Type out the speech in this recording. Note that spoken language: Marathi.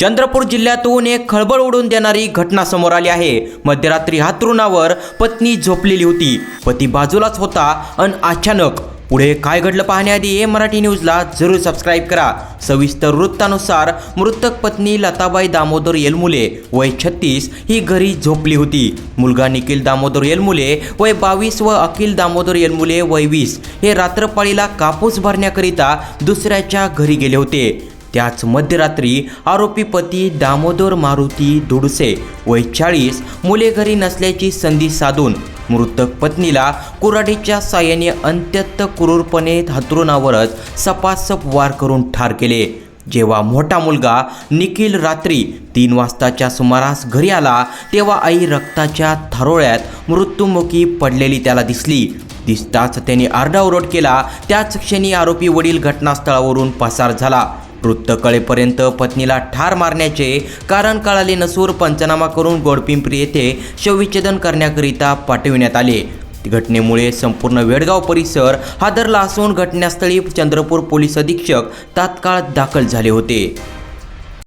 चंद्रपूर जिल्ह्यातून एक खळबळ उडून देणारी घटना समोर आली आहे. मध्यरात्री हातरुणावर पत्नी झोपलेली होती. पती बाजूलाच होता अन अचानक पुढे काय घडलं पाहण्याआधी ए मराठी न्यूजला जरूर सबस्क्राईब करा. सविस्तर वृत्तानुसार मृतक पत्नी लताबाई दामोदर येलमुले वय छत्तीस ही घरी झोपली होती. मुलगा निखिल दामोदर येलमुले वय बावीस व अखिल दामोदर येलमुले वय वीस. हे रात्रपाळीला कापूस भरण्याकरिता दुसऱ्याच्या घरी गेले होते. त्याच मध्यरात्री आरोपी पती दामोदर मारुती धुडसे वय चाळीस मुले घरी नसल्याची संधी साधून मृतक पत्नीला कुऱ्हाडीच्या साह्याने अत्यंत क्रूरपणे हातरुणावरच सपासप वार करून ठार केले. जेव्हा मोठा मुलगा निखिल रात्री तीन वाजताच्या सुमारास घरी आला तेव्हा आई रक्ताच्या थारोळ्यात मृत्युमुखी पडलेली त्याला दिसली. दिसताच त्याने आरडाओरड केला. त्याच क्षणी आरोपी वडील घटनास्थळावरून पसार झाला. वृत्त कळेपर्यंत पत्नीला ठार मारण्याचे कारण कळाले नसून पंचनामा करून गोडपिंपरी येथे शवविच्छेदन करण्याकरिता पाठविण्यात आले. घटनेमुळे संपूर्ण वेडगाव परिसर हादरला असून घटनास्थळी चंद्रपूर पोलीस अधीक्षक तात्काळ दाखल झाले होते.